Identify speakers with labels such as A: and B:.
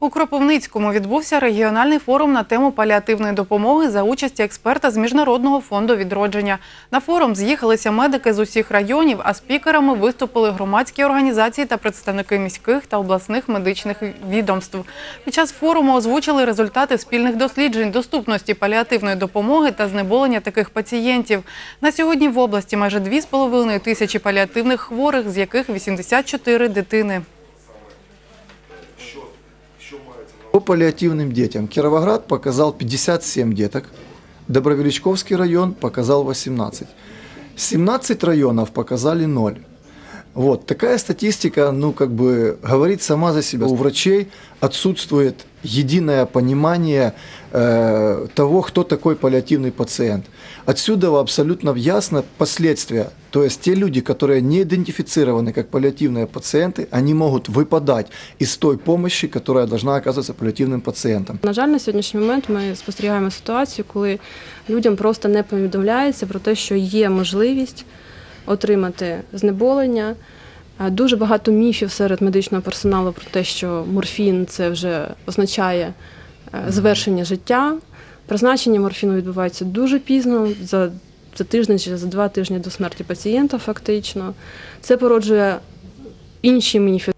A: У Кропивницькому відбувся регіональний форум на тему паліативної допомоги за участі експерта з Міжнародного фонду відродження. На форум з'їхалися медики з усіх районів, а спікерами виступили громадські організації та представники міських та обласних медичних відомств. Під час форуму озвучили результати спільних досліджень доступності паліативної допомоги та знеболення таких пацієнтів. На сьогодні в області майже 2,5 тисячі паліативних хворих, з яких 84 дитини.
B: По паллиативным детям Кировоград показал 57 деток, Добровеличковский район показал 18. 17 районов показали 0. Вот такая статистика, ну как бы говорит сама за себя. У врачей отсутствует единое понимание э, того, кто такой паллиативный пациент. Отсюда абсолютно ясно последствия. То есть те люди, которые не идентифицированы как паллиативные пациенты, они могут выпадать из той помощи, которая должна оказываться паллиативным пациентам.
C: На жаль, на сьогоднішній момент ми спостерігаємо ситуацію, коли людям просто не повідомляється про те, що є можливість отримати знеболення. Дуже багато міфів серед медичного персоналу про те, що морфін це вже означає е, завершення життя. Призначення морфіну відбувається дуже пізно, за, за тиждень чи за два тижні до смерті пацієнта, фактично. Це породжує інші міфи.